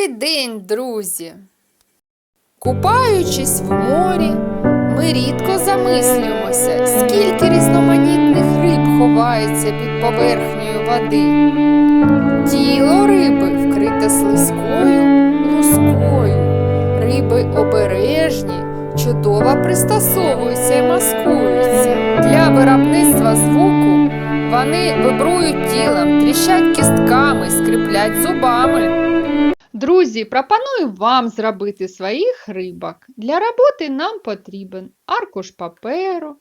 Добрий день, друзі! Купаючись в морі, ми рідко замислюємося, скільки різноманітних риб ховається під поверхнею води. Тіло риби вкрите слизькою лускою. Риби обережні, чудово пристосовуються і маскуються. Для виробництва звуку вони вибрують тілом, тріщать кістками, скриплять зубами. Друзі, пропоную вам зробити своїх рибок. Для роботи нам потрібен аркуш паперу,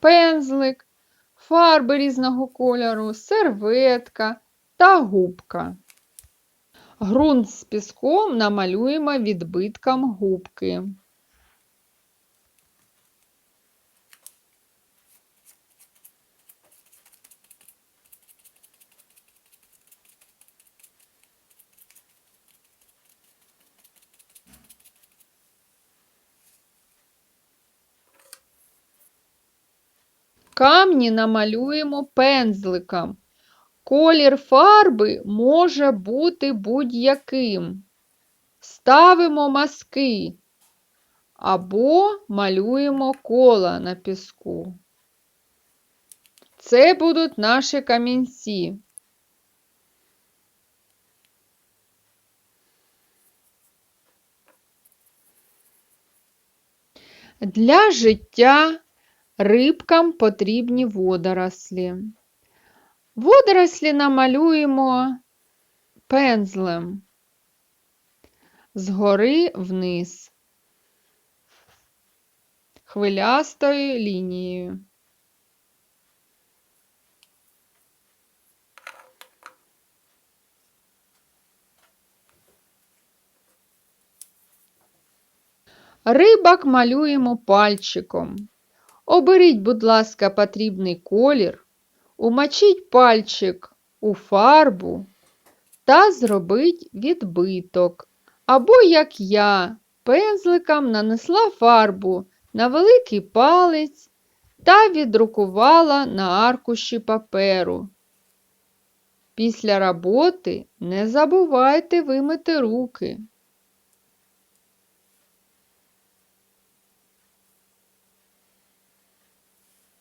пензлик, фарби різного кольору, серветка та губка. Грунт з піском намалюємо відбитком губки. Камні намалюємо пензликом. Колір фарби може бути будь-яким. Ставимо мазки або малюємо кола на піску. Це будуть наші камінці. Для життя рибкам потрібні водорослі. Водорослі намалюємо пензлем згори вниз, хвилястою лінією. Рибок малюємо пальчиком. Оберіть, будь ласка, потрібний колір, умочіть пальчик у фарбу та зробіть відбиток. Або, як я, пензликом нанесла фарбу на великий палець та відрукувала на аркуші паперу. Після роботи не забувайте вимити руки.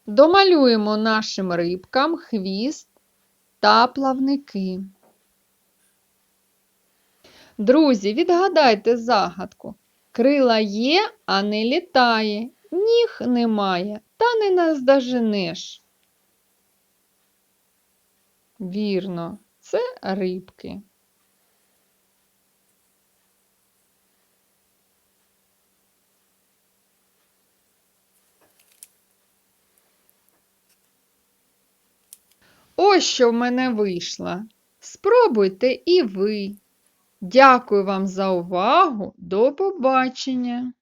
Домалюємо нашим рибкам хвіст та плавники. Друзі, відгадайте загадку. Крила є, а не літає, ніг немає, та не наздоженеш. Вірно, це рибки. Що в мене вийшло. Спробуйте і ви. Дякую вам за увагу. До побачення!